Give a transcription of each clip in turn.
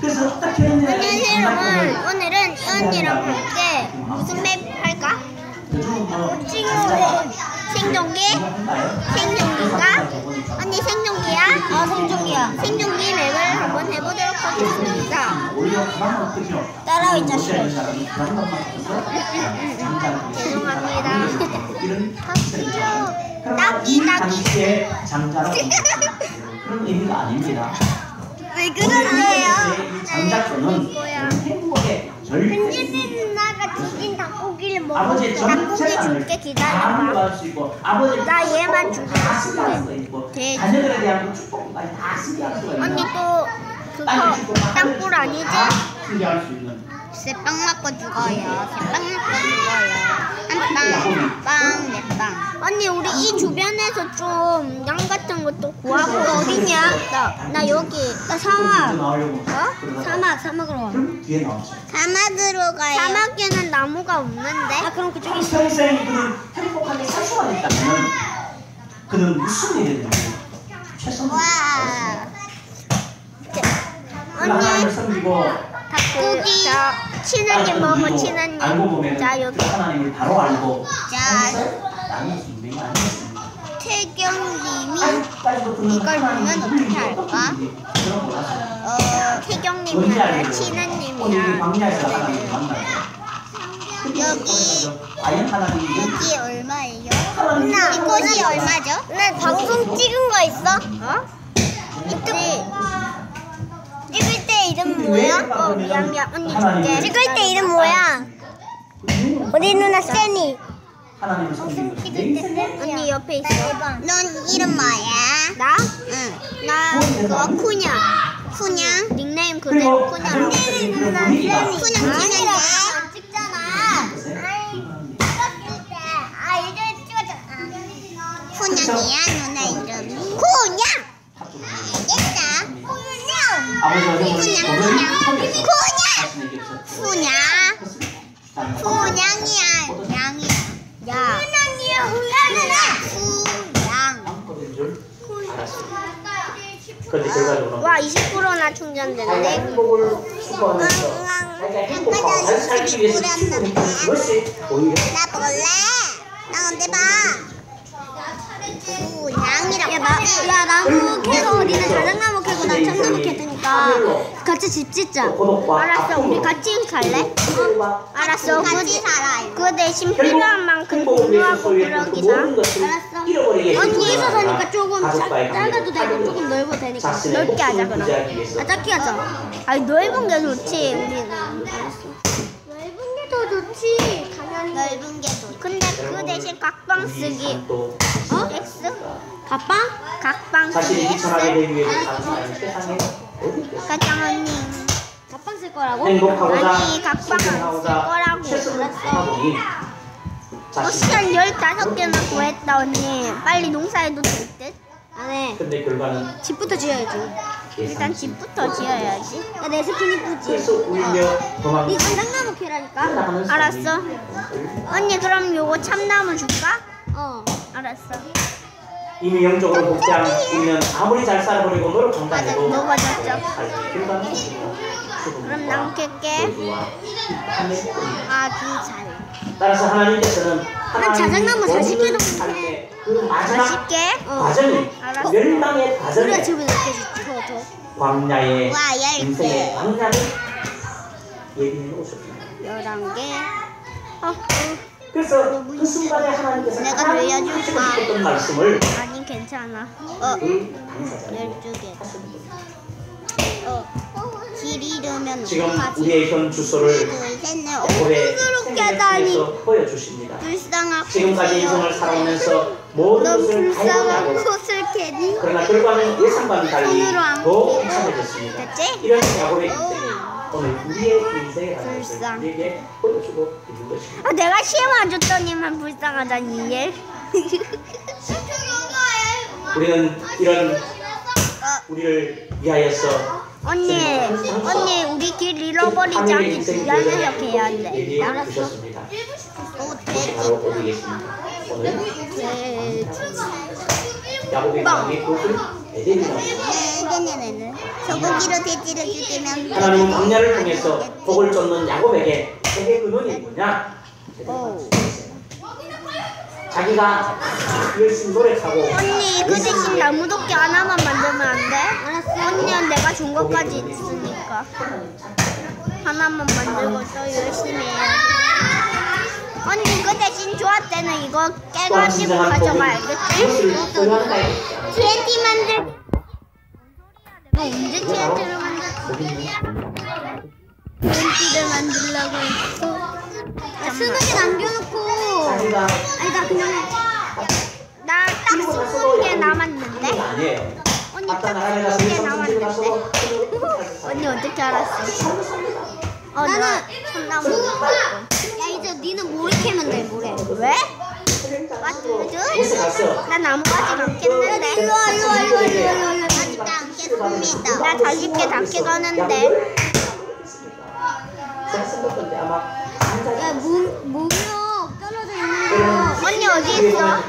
그래서 어떻게 했느냐 안녕하세요 여러분 오늘은 이 언니랑 함께 무슨 맵 할까? 오징어 생존기? 생존기가? 언니 생존기야? 어 생존기야 생존기 맵을 한번 해보도록 하겠습니다 따라와 이 자식 죄송합니다 딱이 당시에 장자라고 그런 의미가 아닙니다. 왜이 장작권은 뭐야? 행복의 절대 현진이 누나가 죽인 닭고기를 먹어 닭고기 줄게 다 기다려봐 아버지 나 얘만 줄게. 다 있고 돼. 자녀들에 대한 그 축복까지 다 수리할 수가 있는 언니 또 그거 땅굴 아니지? 다 수리할 수 있는 새빵 맞고 죽어요. 새빵 맞고 죽어요. 한 빵, 빵, 네 빵. 언니 우리 이 주변에서 좀 양 같은 것도 구하고 어디냐? 나, 나 여기. 나 사막. 어? 사막, 사막으로 와. 그럼 뒤에 나오죠. 사막으로 가요. 사막에는 나무가 없는데. 아 그럼 그쪽에 있어. 평생 그는 행복하게 살 수만 있다면 그는 무슨 일이든 최선을 하나님을 언니 섬기고 닭고기. 친언니 먹어 친언니. 알고 보면 자 여기. 그 하나님을 바로 알고 자. 태경님이 그는 이걸 보면 어떻게 할까? 어 태경님이랑 친언님이랑 만나요. 여기 이게 얼마예요? 하나님 이것이 얼마죠? 나 방송 찍은 거 있어? 어? 있지. 때 이름 뭐야? 어 미안 미안 언니 줄게. 찍을 때 이름 뭐야? 우리 누나 세니. 인생의 언니 옆에 있어. 넌 이름 뭐야? 나? 응. 나 그거 쿠냥. 쿠냥. 닉네임 그대로 쿠냥. 가정 속의 그런 분위기가 쿠냥 치면 돼. 찍잖아. 아 예전에 찍었잖아. 쿠냥이야 누나 이름이. 쿠냥. 아버지와 형을. 통해서 그냥. 자신에게서 쿠냥. 쿠냥이야. 양이야. 야. 방법인 줄 알았습니다. 그런데 결과적으로 와 20%나 충전되는데. 행복을 추구하면서 자기가 행복하고 잘 살기 위해서 추구했던 그것이 오히려 나 볼래? 나 언제 봐? 양이라고. 야, 나, 야, 나무 니네 자작나무 나캐 테니까 같이 집 짓자. 알았어, 우리 같이 살래? 알았어, 그, 그 대신 필요한 만큼 공유하고 그러기자. 알았어. 언니 있어서니까 조금 작, 작아도 되고 조금 넓어도 되니까 넓게 하자 그럼. 아, 작게 하자. 아니 넓은 게 좋지. 우리는. 알았어. 넓은 게 더 좋지. 당연히. 넓은 게 좋지. 근데 그 대신 각방 쓰기. 또 어? 각방? 각방 자신이 X? 비천하게 되기 위해서 사람이 세상에 어디? 가장 언니. 각방 쓸 거라고? 행복하고자 아니 각방 안쓸 거라고. 다하보니 어, 시간 15개나 구했다 언니. 빨리 농사해도 될 듯? 안 해. 근데 결과는 집부터 지어야지. 일단 집부터 지어야지. 야, 내 스킨 이쁘지? 네 장난나무 캐라니까? 나가는 알았어. 언니 그럼 요거 참나무 줄까? 어. 알았어. 이미 영적으로 우리는 아무리 잘 살아보려고 노력한다 해도 결과는 그럼 난 캘게. 아주 잘. 따라서 하나님께서는 난 자작나무 40개 정도 할때 그 마지막 맛있게? 어. 과정이 알았어. 멸망의 우리가 과정에 집을 넓게 줘, 줘. 광야의 와. 인생의 광야를 예비해 놓으셨습니다. 11개. 어, 어. 그래서 그 순간에 하나님께서 내가 돌려줄까? 하시고 싶었던 말씀을 아니, 괜찮아. 어. 그 당사자에게 12개. 하시는 거예요. 어. 길 잃으면 지금? 우리의 현 주소를 넷. 어. 통해서 보여주십니다. 불쌍하고. 지금까지 인생을 살아오면서 모든 넌 것을 불쌍한 꽃을 캐니? 그러나 결과는 예상과는 달리 더. 됐지? 이런 야곱의 인생 오. 오늘 우리의 인생에 불쌍. 우리에게 보여주고 있는 것입니다. 아, 내가 시험 안 줬더니만 불쌍하다니, 얘. 우리는 이런 우리를 위하여서 언니, 언니, 우리 길 잃어버리지 않게 주변에서 해야 돼. 알았어? 오, 바로 오늘 예수입니다. 오늘 돼. 야곱의 왕이 그것을 에덴이라고 네네네네. 소고기로 돼지를 죽이면 하나님은 광야를 통해서 복을 쫓는 야곱에게 세계 근원이 뭐냐? 오. 자기가 열심히 노력하고 언니 그 대신 나무 도끼 하나만 만들면 안 돼? 알았어. 언니는 내가 준 것까지 있으니까 하나만 만들고 또 열심히 해. 언니 그 대신 조합 때는 이거 깨가지고 가져가 알겠지? TNT 만들. 내가 언제 TNT를 만들? TNT를 만들려고 했어. 야, 스누지 남겨놓고. 자기가 아니 나 그냥 나딱 스무 개 남았는데. 언니 딱 스무 개 남았는데. 언니 어떻게 알았어? 어, 나는 먹고. 야 이제 니는 모래 캐면 돼 모래. 왜? 무슨 갔어? 나 나무까지 남겠는데. 일로 와 일로 와 일로 와 일로 와 일로 와. 아직 남겠습니다. 나 다시 개다 캐가는데. 제가 생각할 아마 어디 있어? 야,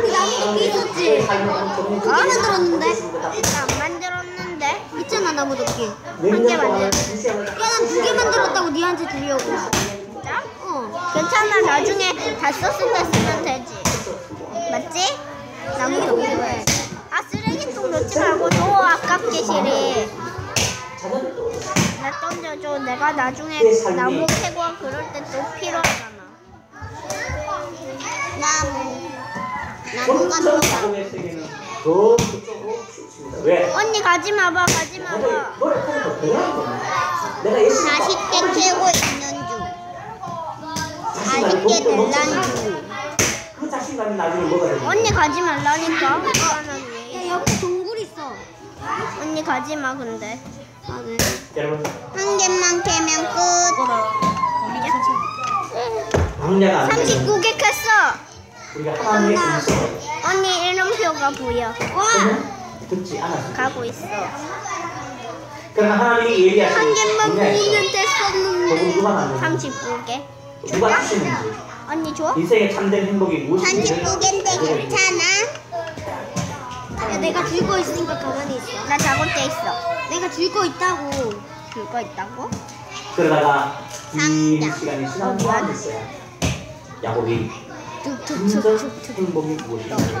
그 나무 도끼 있었지? 어? 안 만들었는데? 있잖아 나무 도끼. 한개 만들. 야난 두 개 만들었다고 니한테 주려고. 진짜? 어. 괜찮아 나중에 다 썼을 때 쓰면 되지. 맞지? 나무 도끼 왜? 아 쓰레기통 넣지 말고 줘 아깝게 실이. 나 던져줘. 내가 나중에 나무 캐고 그럴 때 또 필요하잖아. 나무. 더 그쪽으로 치우칩니다. 왜? 언니 가지 마봐, 가지 마봐. 거 맛있게 캐고 있는 중. 맛있게 될란 중. 그 자신감이 나중에 뭐가 되는 언니 가지 말라니까. 야 옆에 동굴 있어. 언니 가지 마 근데. 아 네. 한 개만 캐면 끝. 광야가 안 되면 39개 캤어. 우리가 하나님의 음성을 언니 이름표가 보여. 와. 전혀 듣지 않았습니다. 가고 있어. 그러나 하나님이 한 개만 분명히 보면 복음 됐었는데. 누가 만드는 39개. 누가 주시는지 언니 줘? 인생의 참된 행복이 무엇인지 39개인데 괜찮아? 야, 내가 들고 있으니까 가만히 있어. 나 작업대 있어. 내가 들고 있다고. 들고 있다고? 그러다가 긴 상자. 시간이 지난 후에 있어요. 야곱이 툭툭툭툭툭. 행복이 무엇인지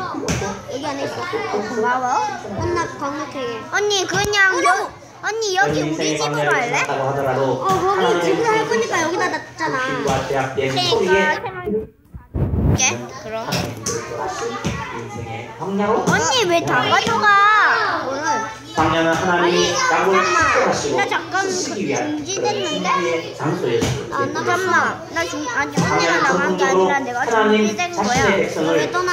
여기 안에 있어. 어, 고마워. 혼나 강력하게. 언니 그냥 여, 언니 여기 우리 집으로 할래? 어 거기 집으로 할 거니까 여기다 놨잖아. 그러니까 그럼. 언니 왜 다 가져가? 광야는 하나님이 잠깐만. 축복하시고 나 잠깐 쓰시기 위한? 준비의 장소였습니다. 아, 나 잠깐만. 나 중, 아직 언니가 나간 게 아니라 내가 중지된 거야. 왜 떠나?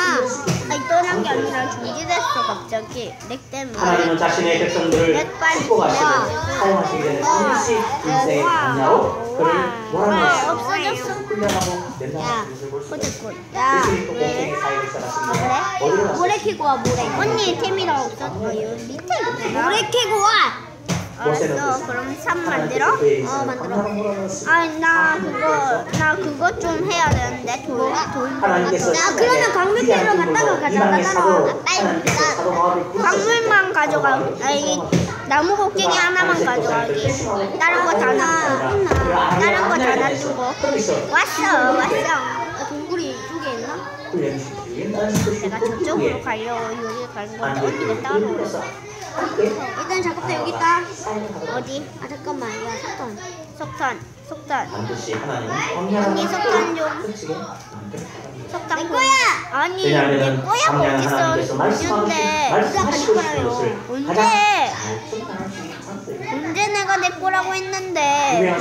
아니, 떠난 게 아니라 중지됐어, 갑자기. 렉 때문에. 하나님은 자신의 백성들을 축복하시고 전에 와. 반드시 인생의 와. 광야로 그를 와. 몰아넣으시고. 훈련하고 낸 야. 호재꾼. 야, 왜? 시작하십니다. 그래? 모래 캐고 와, 모래. 언니, 템이랑 없었어. 여기 밑에 있구나. 모래 캐고 와! 알았어. 그럼 삽 만들어? 어, 만들어. 아니, 나 그거, 나 그거 좀 해야 되는데, 돌, 돌. 야, 그러면 광물 캐러 갔다가 가자, 이방의 따라와. 빨리. 광물만 가져가. 아니, 나무 곡괭이 하나만 가져가기. 다른 거 다 놔. 다른 거 다 놔두고. 왔어, 왔어. 동굴이 이쪽에 있나? 내가 저쪽으로 가려고 여기 가는 건데 언니가 따로. 일단 작업대 여기 있다. 어디? 아 잠깐만, 야 석탄. 석탄, 석탄. 언니 석탄 좀. 좀 석탄 내 거야. 아니 내 거야 광야는 어딨어? 하나님께서 언제? 말씀하시고 언제 거라고 했는데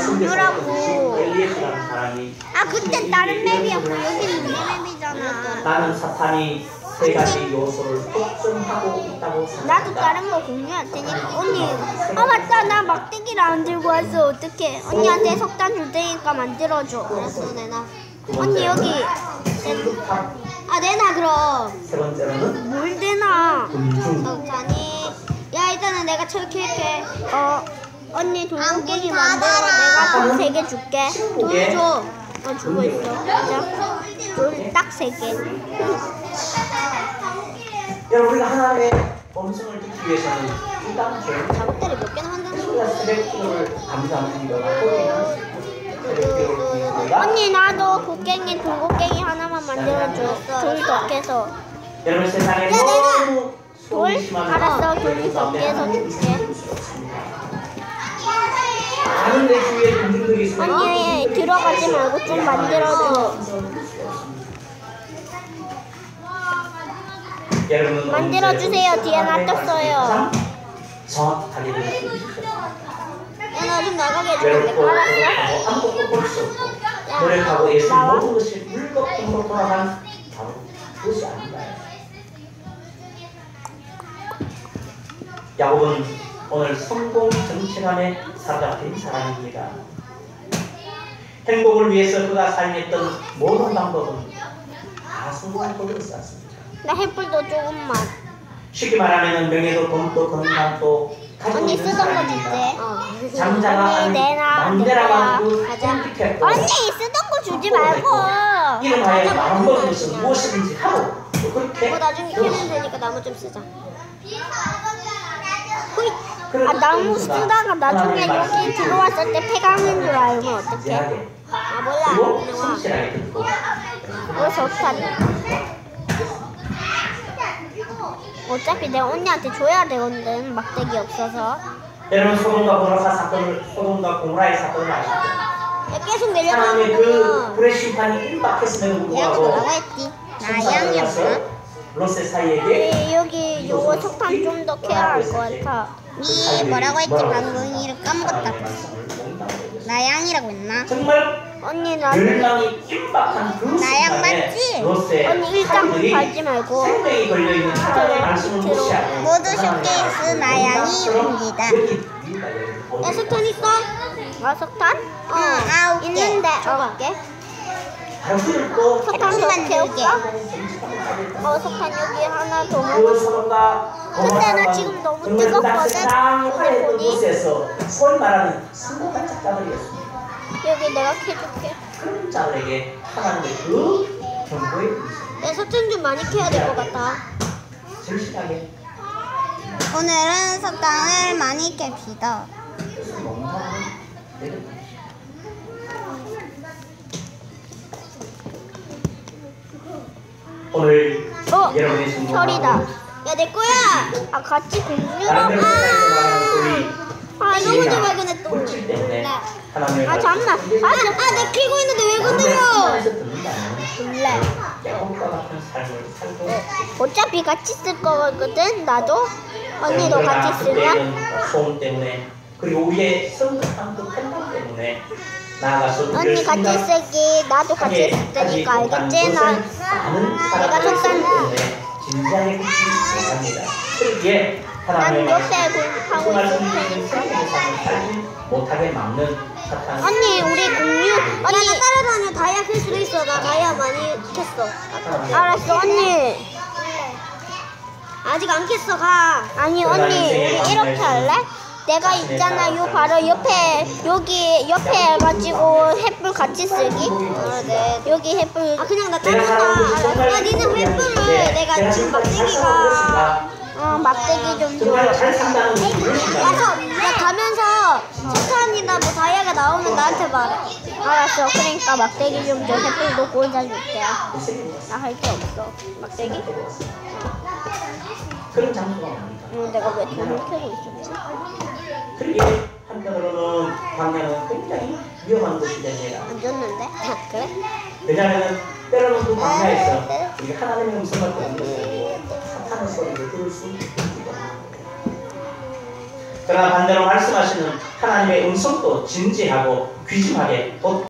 사람이 아 그때 다른 맵이었고 여기는 우리 맵이잖아. 나는 사탄이 세 가지 요소를 독점하고 있다고 나도 생각한다. 다른 거 공유할 테니까. 언니 아 맞다. 나 막대기를 안 들고 왔어 어떡해. 언니한테 석탄 줄 테니까 만들어줘. 알았어 내놔. 두 언니 여기. 아 내놔 그럼. 세 번째로는 뭘 내놔. 석탄이 야 일단은 내가 철캐할게. 어 언니 돌고기 만들어 내가 돈 세 개 줄게 돈 줘. 어 주고 있어. 자. 딱세 개. 여러분 우리가 하나님의 음성을 듣기 위해서는 일단 제 작업대를 몇 개나 만드는 감사하는 통해서 언니 나도 곡괭이 돌곡괭이 하나만 만들어줘. 돌 덕해서. 여러분 세상에 야, 너무 돌? 알았어, 돌이 하나님이 줄게. 언니 들어가지 말고 좀 만들어줘. 여러분은 만들어주세요. 뒤에 놔뒀어요. 가장 정확하게 들을 수 있으셨습니다. 야나 좀 나가게 될까? 알았어? 노력하고 예수. 모든 것이 물거품으로 돌아간 바로 그것이 아닌가요? 야곱은 오늘 성공 정체감에 사로잡힌 사람입니다. 행복을 위해서 그가 사용했던 모든 방법은 다 성공한 법으로 쌓습니다. 나 햇불도 조금만. 쉽게 말하면 명예도 돈도 건강도 언니 쓰던 거 사람입니다. 주지. 장자가 가자. 선택했고 언니 쓰던 거 주지 말고. 이름하여 가자, 마음 먹는 먹는 것은 거야. 무엇이든지 하고 또 그렇게 뭐 나중에. 캐면 되니까 나무 좀 쓰자. 그런 아 나무 쓰다가 나중에 여기 들어왔을 때 폐강인 줄 알면 어떡해? 아 몰라. 와. 성실하게 듣고 어디서 어떡하니? 어차피 내가 언니한테 줘야 되거든 막대기 없어서. 여러분 소돔과 고모라 사건을 소돔과 고모라의 사건을 아시죠? 야, 계속 하나님의 그 불의 심판이 임박했음에도 불구하고 했지? 천사가 와서 롯의 사이에게 우리 여기 요거 석탄 좀 더 캐야 할 것 같아. 니 뭐라고 했지 방금 이름 까먹었다. 나양이라고 했나? 정말 언니 나 열망이 임박한 그 나양 맞지? 언니 일단 밟지 말고. 생명이 걸려있는 하나님의 말씀을 들어. 무시하고 모두 쇼케이스 나양이 옵니다. 야 석탄 있어? 아 석탄? 어 아홉 개. 있는데 아홉 개? 만들게. 캐올까? 어 석탄 여기 하나 더 그. 소돔과 근데 나 지금 너무 그 뜨겁거든? 쌍화했던 보니? 소위 말하는 성공한 작가들이었습니다. 여기 내가 캐줄게. 그런 자들에게 하나님의 그 의식 내 석탄 좀 많이 캐야 될 것 같아. 절실하게 오늘은 석탄을 많이 깹시다. 오늘 어, 여러분의 철이다. 야 내 거야. 아 같이 말하는 소리 아 너무 좀 발견했어. 물질 때문에 하나님의 아 잠만. 아 아 내 키고 있는데 왜 건드려? 몰래. 살고 어차피 같이 쓸 거거든 나도. 언니도 같이 쓰면. 그리고 우리의 그 판단 때문에 나아가서 언니 같이 쓰기 나도 같이 쓸 테니까 알겠지? 나 많은 내가 때문에 진지하게 합니다. 그러기에 하나님의 난 옆에 말씀, 그 하고 그 말씀 있을 중에 생명의 삶을 살지 못하게 막는 사탄. 언니 우리 공유 언니. 나 따라다녀 다이아 캘 수도 있어. 나 다이아 많이 캤어. 알았어 언니. 아직 안 캤어 가. 아니 언니 우리 이렇게 할래? 내가 있잖아 요 바로 옆에 여기 옆에 해가지고 햇불 같이 쓰기 아네 여기 햇불 아 그냥 나 따라가 야 니는 햇불을 내가 지금 막대기가 어 막대기 좀 줘. 정말 잘 산다는 분을 가서 나 가면서 석탄이나 뭐 다이아가 나오면 나한테 말해. 알았어. 그러니까 막대기 좀 줘. 햇불도 꽂아줄게. 나 할 게 없어. 막대기? 그런 장소가 옵니다. 응, 내가 왜 돈을 캐고 있었지? 그러기에 한편으로는 광야는 굉장히 위험한 곳이 됩니다. 안 줬는데? 아, 그래? 왜냐하면 때로는 그 광야에서 우리가 하나님의 음성을 듣는 것이고 사탄의 소리를 들을 수 있기 때문에 그러나 반대로 말씀하시는 하나님의 음성도 진지하고 귀중하게 곧